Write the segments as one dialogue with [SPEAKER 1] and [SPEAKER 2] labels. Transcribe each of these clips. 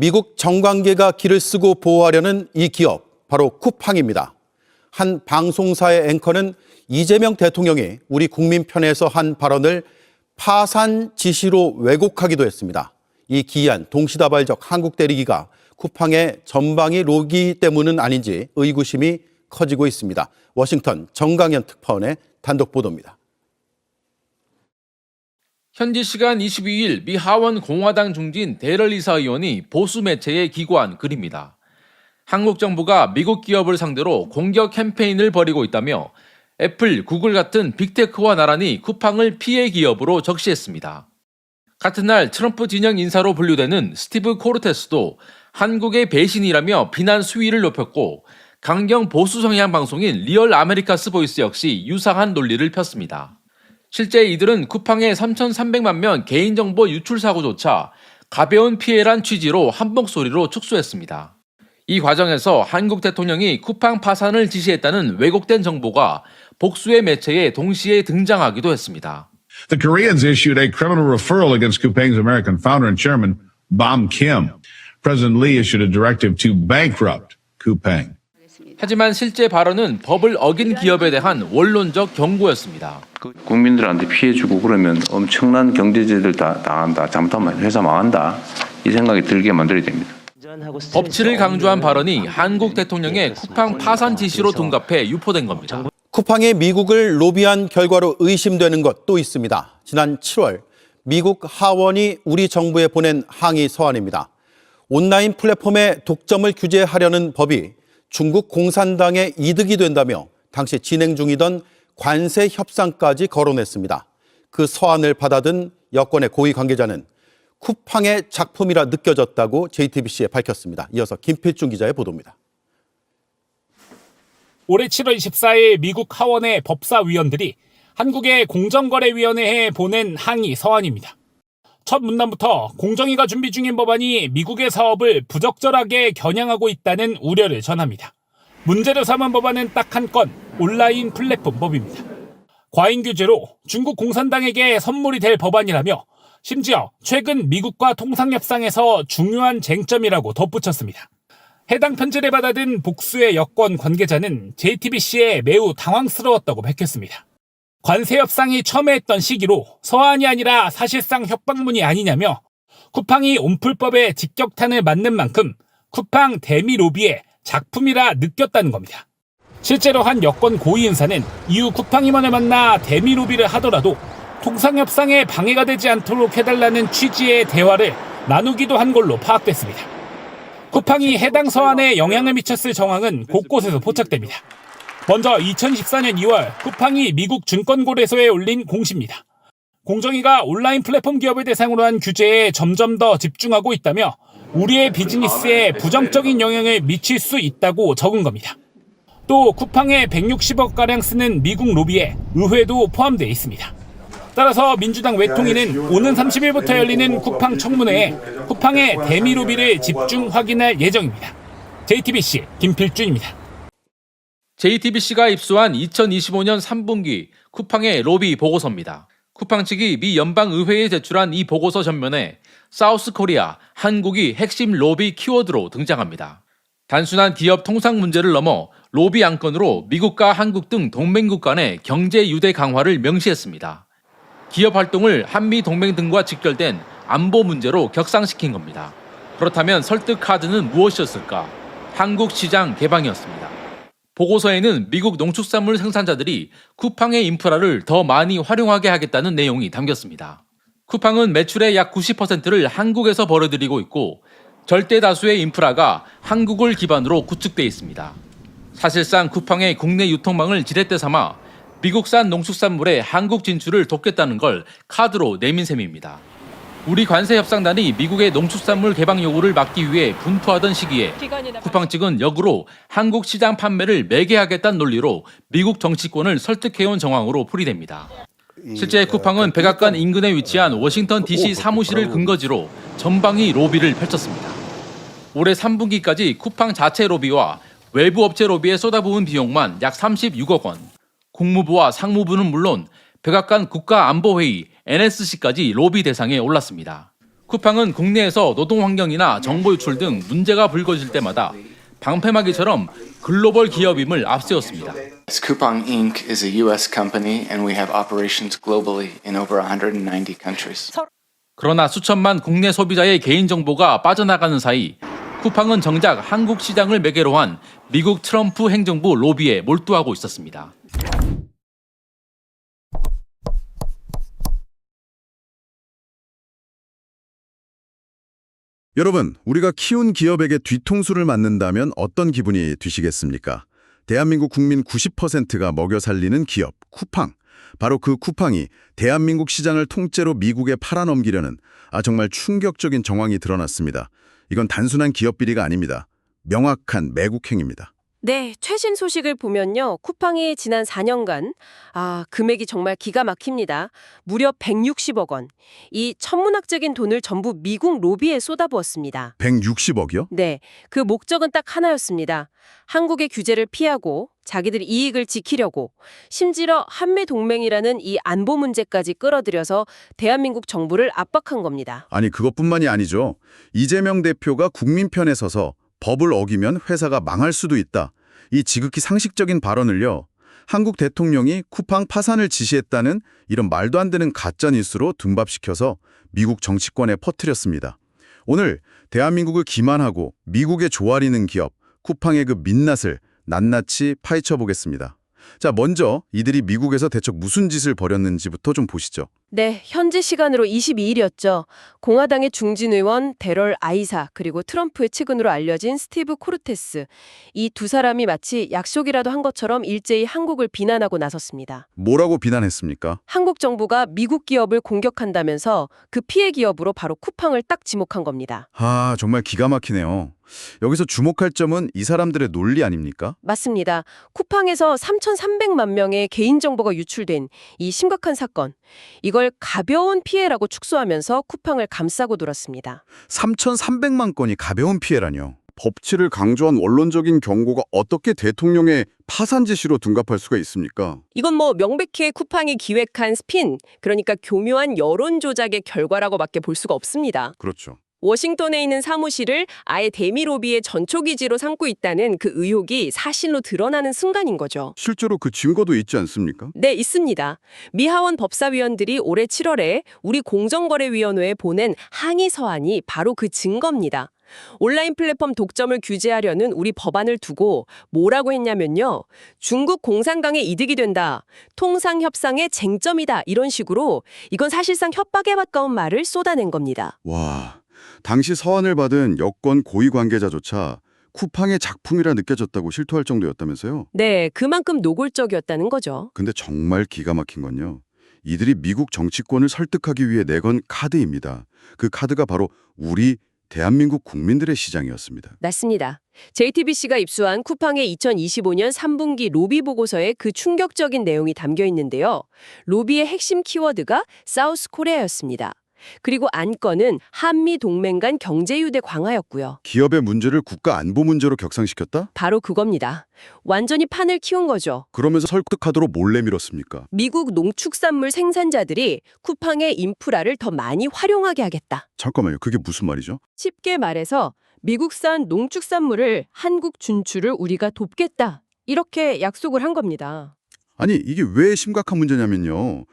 [SPEAKER 1] 미국 정관계가 길을 쓰고 보호하려는 이 기업, 바로 쿠팡입니다. 한 방송사의 앵커는 이재명 대통령이 우리 국민 편에서 한 발언을 파산 지시로 왜곡하기도 했습니다. 이 기이한 동시다발적 한국 대리기가 쿠팡의 전방위 로기 때문은 아닌지 의구심이 커지고 있습니다. 워싱턴 정강현 특파원의 단독 보도입니다.
[SPEAKER 2] 현지 시간 22일 미 하원 공화당 중진 데럴 이사 의원이 보수 매체에 기고한 글입니다. 한국 정부가 미국 기업을 상대로 공격 캠페인을 벌이고 있다며 애플, 구글 같은 빅테크와 나란히 쿠팡을 피해 기업으로 적시했습니다. 같은 날 트럼프 진영 인사로 분류되는 스티브 코르테스도 한국의 배신이라며 비난 수위를 높였고 강경 보수 성향 방송인 리얼 아메리카스 보이스 역시 유사한 논리를 폈습니다. 실제 이들은 쿠팡의 3,300만 명 개인정보 유출 사고조차 가벼운 피해란 취지로 한 목소리로 축소했습니다. 이 과정에서 한국 대통령이 쿠팡 파산을 지시했다는 왜곡된 정보가 복수의 매체에 동시에 등장하기도 했습니다.
[SPEAKER 3] The Koreans issued a criminal referral against Coupang's American founder and chairman, Bam Kim. President Lee issued a directive to bankrupt Coupang.
[SPEAKER 2] 하지만 실제 발언은 법을 어긴 기업에 대한 원론적 경고였습니다.
[SPEAKER 4] 그 국민들한테 피해 주고 그러면 엄청난 경제제들 다 당한다. 잘못하면 회사 망한다. 이 생각이 들게 만들어야 됩니다.
[SPEAKER 2] 법치를 강조한 발언이 한국 대통령의 쿠팡 파산 지시로 둔갑해 유포된 겁니다.
[SPEAKER 1] 쿠팡이 미국을 로비한 결과로 의심되는 것또 있습니다. 지난 7월 미국 하원이 우리 정부에 보낸 항의 서한입니다. 온라인 플랫폼의 독점을 규제하려는 법이 중국 공산당의 이득이 된다며 당시 진행 중이던 관세 협상까지 거론했습니다. 그 서한을 받아든 여권의 고위 관계자는 쿠팡의 작품이라 느껴졌다고 JTBC에 밝혔습니다. 이어서 김필중 기자의 보도입니다.
[SPEAKER 5] 올해 7월 24일 미국 하원의 법사위원들이 한국의 공정거래위원회에 보낸 항의 서한입니다. 첫 문단부터 공정위가 준비 중인 법안이 미국의 사업을 부적절하게 겨냥하고 있다는 우려를 전합니다. 문제를 삼은 법안은 딱 한 건 온라인 플랫폼 법입니다. 과잉 규제로 중국 공산당에게 선물이 될 법안이라며 심지어 최근 미국과 통상협상에서 중요한 쟁점이라고 덧붙였습니다. 해당 편지를 받아든 복수의 여권 관계자는 JTBC에 매우 당황스러웠다고 밝혔습니다. 관세 협상이 첨예했던 시기로 서한이 아니라 사실상 협박문이 아니냐며 쿠팡이 온풀법에 직격탄을 맞는 만큼 쿠팡 대미 로비의 작품이라 느꼈다는 겁니다. 실제로 한 여권 고위 인사는 이후 쿠팡 임원을 만나 대미 로비를 하더라도 통상협상에 방해가 되지 않도록 해달라는 취지의 대화를 나누기도 한 걸로 파악됐습니다. 쿠팡이 해당 서한에 영향을 미쳤을 정황은 곳곳에서 포착됩니다. 먼저 2014년 2월 쿠팡이 미국 증권거래소에 올린 공시입니다. 공정위가 온라인 플랫폼 기업을 대상으로 한 규제에 점점 더 집중하고 있다며 우리의 비즈니스에 부정적인 영향을 미칠 수 있다고 적은 겁니다. 또 쿠팡에 160억가량 쓰는 미국 로비에 의회도 포함되어 있습니다. 따라서 민주당 외통위는 오는 30일부터 열리는 쿠팡 청문회에 쿠팡의 대미 로비를 집중 확인할 예정입니다. JTBC 김필준입니다.
[SPEAKER 2] JTBC가 입수한 2025년 3분기 쿠팡의 로비 보고서입니다. 쿠팡 측이 미 연방의회에 제출한 이 보고서 전면에 사우스 코리아, 한국이 핵심 로비 키워드로 등장합니다. 단순한 기업 통상 문제를 넘어 로비 안건으로 미국과 한국 등 동맹국 간의 경제 유대 강화를 명시했습니다. 기업 활동을 한미 동맹 등과 직결된 안보 문제로 격상시킨 겁니다. 그렇다면 설득 카드는 무엇이었을까? 한국 시장 개방이었습니다. 보고서에는 미국 농축산물 생산자들이 쿠팡의 인프라를 더 많이 활용하게 하겠다는 내용이 담겼습니다. 쿠팡은 매출의 약 90%를 한국에서 벌어들이고 있고 절대 다수의 인프라가 한국을 기반으로 구축돼 있습니다. 사실상 쿠팡의 국내 유통망을 지렛대 삼아 미국산 농축산물의 한국 진출을 돕겠다는 걸 카드로 내민 셈입니다. 우리 관세 협상단이 미국의 농축산물 개방 요구를 막기 위해 분투하던 시기에 쿠팡 측은 역으로 한국 시장 판매를 매개하겠다는 논리로 미국 정치권을 설득해온 정황으로 풀이됩니다. 실제 쿠팡은 백악관 인근에 위치한 워싱턴 DC 사무실을 근거지로 전방위 로비를 펼쳤습니다. 올해 3분기까지 쿠팡 자체 로비와 외부 업체 로비에 쏟아부은 비용만 약 36억 원. 국무부와 상무부는 물론 백악관 국가안보회의 NSC까지 로비 대상에 올랐습니다. 쿠팡은 국내에서 노동 환경이나 정보 유출 등 문제가 불거질 때마다 방패막이처럼 글로벌 기업임을 앞세웠습니다.
[SPEAKER 6] Coupang Inc. is a U.S. company, and we have operations globally in over 190 countries.
[SPEAKER 2] 그러나 수천만 국내 소비자의 개인 정보가 빠져나가는 사이 쿠팡은 정작 한국 시장을 매개로 한 미국 트럼프 행정부 로비에 몰두하고 있었습니다.
[SPEAKER 7] 여러분, 우리가 키운 기업에게 뒤통수를 맞는다면 어떤 기분이 드시겠습니까? 대한민국 국민 90%가 먹여 살리는 기업, 쿠팡. 바로 그 쿠팡이 대한민국 시장을 통째로 미국에 팔아넘기려는 아 정말 충격적인 정황이 드러났습니다. 이건 단순한 기업 비리가 아닙니다. 명확한 매국행입니다.
[SPEAKER 8] 네, 최신 소식을 보면요. 쿠팡이 지난 4년간 아, 금액이 정말 기가 막힙니다. 무려 160억 원. 이 천문학적인 돈을 전부 미국 로비에 쏟아부었습니다.
[SPEAKER 7] 160억이요?
[SPEAKER 8] 네, 그 목적은 딱 하나였습니다. 한국의 규제를 피하고 자기들 이익을 지키려고 심지어 한미 동맹이라는 이 안보 문제까지 끌어들여서 대한민국 정부를 압박한 겁니다.
[SPEAKER 7] 아니 그것뿐만이 아니죠. 이재명 대표가 국민 편에 서서 법을 어기면 회사가 망할 수도 있다. 이 지극히 상식적인 발언을요. 한국 대통령이 쿠팡 파산을 지시했다는 이런 말도 안 되는 가짜 뉴스로 둔밥시켜서 미국 정치권에 퍼뜨렸습니다. 오늘 대한민국을 기만하고 미국에 조아리는 기업 쿠팡의 그 민낯을 낱낱이 파헤쳐 보겠습니다. 자, 먼저 이들이 미국에서 대체 무슨 짓을 벌였는지부터 좀 보시죠.
[SPEAKER 8] 네, 현지 시간으로 22일이었죠. 공화당의 중진 의원 데럴 아이사 그리고 트럼프의 측근으로 알려진 스티브 코르테스. 이 두 사람이 마치 약속이라도 한 것처럼 일제히 한국을 비난하고 나섰습니다.
[SPEAKER 7] 뭐라고 비난했습니까?
[SPEAKER 8] 한국 정부가 미국 기업을 공격한다면서 그 피해 기업으로 바로 쿠팡을 딱 지목한 겁니다.
[SPEAKER 7] 아, 정말 기가 막히네요. 여기서 주목할 점은 이 사람들의 논리 아닙니까?
[SPEAKER 8] 맞습니다. 쿠팡에서 3,300만 명의 개인정보가 유출된 이 심각한 사건. 이걸 가벼운 피해라고 축소하면서 쿠팡을 감싸고 돌았습니다.
[SPEAKER 7] 3,300만 건이 가벼운 피해라뇨. 법치를 강조한 원론적인 경고가 어떻게 대통령의 파산 지시로 둔갑할 수가 있습니까?
[SPEAKER 8] 이건 뭐 명백히 쿠팡이 기획한 스핀, 그러니까 교묘한 여론 조작의 결과라고밖에 볼 수가 없습니다.
[SPEAKER 7] 그렇죠.
[SPEAKER 8] 워싱턴에 있는 사무실을 아예 대미 로비의 전초 기지로 삼고 있다는 그 의혹이 사실로 드러나는 순간인 거죠.
[SPEAKER 7] 실제로 그 증거도 있지 않습니까?
[SPEAKER 8] 네, 있습니다. 미 하원 법사위원들이 올해 7월에 우리 공정거래위원회에 보낸 항의 서한이 바로 그 증거입니다. 온라인 플랫폼 독점을 규제하려는 우리 법안을 두고 뭐라고 했냐면요. 중국 공산당의 이득이 된다. 통상 협상의 쟁점이다. 이런 식으로 이건 사실상 협박에 가까운 말을 쏟아낸 겁니다.
[SPEAKER 7] 와, 당시 서한을 받은 여권 고위 관계자조차 쿠팡의 작품이라 느껴졌다고 실토할 정도였다면서요?
[SPEAKER 8] 네, 그만큼 노골적이었다는 거죠.
[SPEAKER 7] 근데 정말 기가 막힌 건요. 이들이 미국 정치권을 설득하기 위해 내건 카드입니다. 그 카드가 바로 우리 대한민국 국민들의 시장이었습니다.
[SPEAKER 8] 맞습니다. JTBC가 입수한 쿠팡의 2025년 3분기 로비 보고서에 그 충격적인 내용이 담겨 있는데요. 로비의 핵심 키워드가 사우스 코리아였습니다. 그리고 안건은 한미 동맹 간 경제 유대 강화였고요.
[SPEAKER 7] 기업의 문제를 국가 안보 문제로 격상시켰다?
[SPEAKER 8] 바로 그겁니다. 완전히 판을 키운 거죠.
[SPEAKER 7] 그러면서 설득하도록 몰래 밀었습니까?
[SPEAKER 8] 미국 농축산물 생산자들이 쿠팡의 인프라를 더 많이 활용하게 하겠다.
[SPEAKER 7] 잠깐만요. 그게 무슨 말이죠?
[SPEAKER 8] 쉽게 말해서 미국산 농축산물을 한국 진출을 우리가 돕겠다. 이렇게 약속을 한 겁니다.
[SPEAKER 7] 아니, 이게 왜 심각한 문제냐면요.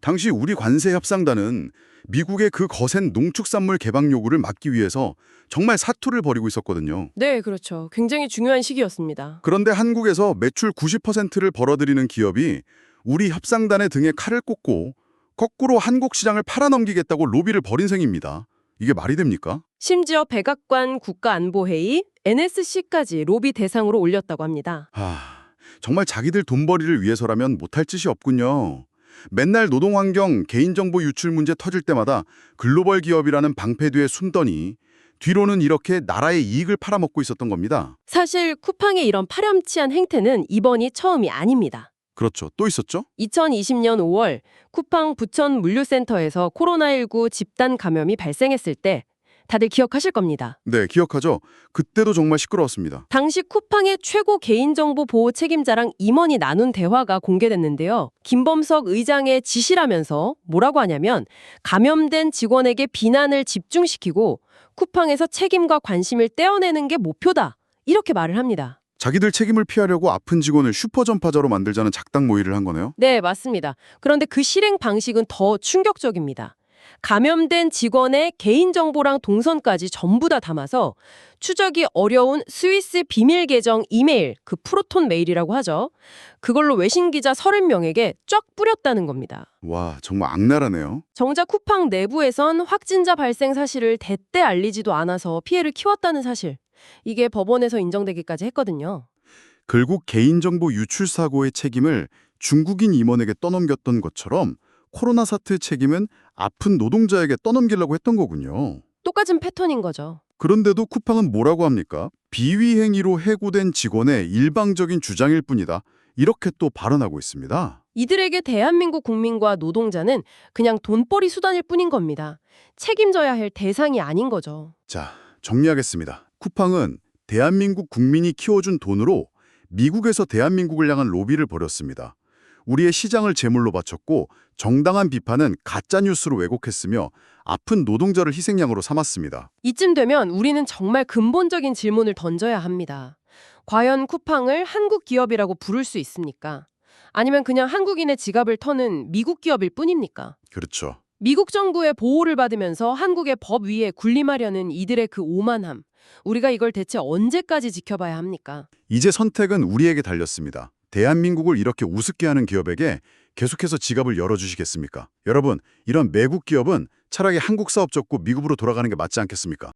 [SPEAKER 7] 당시 우리 관세 협상단은 미국의 그 거센 농축산물 개방 요구를 막기 위해서 정말 사투를 벌이고 있었거든요.
[SPEAKER 8] 네, 그렇죠. 굉장히 중요한 시기였습니다.
[SPEAKER 7] 그런데 한국에서 매출 90%를 벌어들이는 기업이 우리 협상단의 등에 칼을 꽂고 거꾸로 한국 시장을 팔아넘기겠다고 로비를 벌인 셈입니다. 이게 말이 됩니까?
[SPEAKER 8] 심지어 백악관 국가안보회의, NSC까지 로비 대상으로 올렸다고 합니다.
[SPEAKER 7] 아, 정말 자기들 돈벌이를 위해서라면 못할 짓이 없군요. 맨날 노동환경, 개인정보 유출 문제 터질 때마다 글로벌 기업이라는 방패 뒤에 숨더니 뒤로는 이렇게 나라의 이익을 팔아먹고 있었던 겁니다.
[SPEAKER 8] 사실 쿠팡의 이런 파렴치한 행태는 이번이 처음이 아닙니다.
[SPEAKER 7] 그렇죠. 또 있었죠?
[SPEAKER 8] 2020년 5월 쿠팡 부천 물류센터에서 코로나19 집단 감염이 발생했을 때 다들 기억하실 겁니다.
[SPEAKER 7] 네, 기억하죠? 그때도 정말 시끄러웠습니다.
[SPEAKER 8] 당시 쿠팡의 최고 개인정보 보호 책임자랑 임원이 나눈 대화가 공개됐는데요. 김범석 의장의 지시라면서 뭐라고 하냐면 감염된 직원에게 비난을 집중시키고 쿠팡에서 책임과 관심을 떼어내는 게 목표다. 이렇게 말을 합니다.
[SPEAKER 7] 자기들 책임을 피하려고 아픈 직원을 슈퍼전파자로 만들자는 작당 모의를 한 거네요.
[SPEAKER 8] 네, 맞습니다. 그런데 그 실행 방식은 더 충격적입니다. 감염된 직원의 개인정보랑 동선까지 전부 다 담아서 추적이 어려운 스위스 비밀 계정 이메일, 그 프로톤 메일이라고 하죠. 그걸로 외신 기자 30명에게 쫙 뿌렸다는 겁니다.
[SPEAKER 7] 와, 정말 악랄하네요.
[SPEAKER 8] 정작 쿠팡 내부에선 확진자 발생 사실을 대때 알리지도 않아서 피해를 키웠다는 사실. 이게 법원에서 인정되기까지 했거든요.
[SPEAKER 7] 결국 개인정보 유출 사고의 책임을 중국인 임원에게 떠넘겼던 것처럼 코로나 사태 책임은 아픈 노동자에게 떠넘기려고 했던 거군요.
[SPEAKER 8] 똑같은 패턴인 거죠.
[SPEAKER 7] 그런데도 쿠팡은 뭐라고 합니까? 비위 행위로 해고된 직원의 일방적인 주장일 뿐이다. 이렇게 또 발언하고 있습니다.
[SPEAKER 8] 이들에게 대한민국 국민과 노동자는 그냥 돈벌이 수단일 뿐인 겁니다. 책임져야 할 대상이 아닌 거죠.
[SPEAKER 7] 자, 정리하겠습니다. 쿠팡은 대한민국 국민이 키워준 돈으로 미국에서 대한민국을 향한 로비를 벌였습니다. 우리의 시장을 제물로 바쳤고 정당한 비판은 가짜 뉴스로 왜곡했으며 아픈 노동자를 희생양으로 삼았습니다.
[SPEAKER 8] 이쯤 되면 우리는 정말 근본적인 질문을 던져야 합니다. 과연 쿠팡을 한국 기업이라고 부를 수 있습니까? 아니면 그냥 한국인의 지갑을 터는 미국 기업일 뿐입니까?
[SPEAKER 7] 그렇죠.
[SPEAKER 8] 미국 정부의 보호를 받으면서 한국의 법 위에 군림하려는 이들의 그 오만함. 우리가 이걸 대체 언제까지 지켜봐야 합니까?
[SPEAKER 7] 이제 선택은 우리에게 달렸습니다. 대한민국을 이렇게 우습게 하는 기업에게 계속해서 지갑을 열어주시겠습니까? 여러분, 이런 매국 기업은 차라리 한국 사업 접고 미국으로 돌아가는 게 맞지 않겠습니까?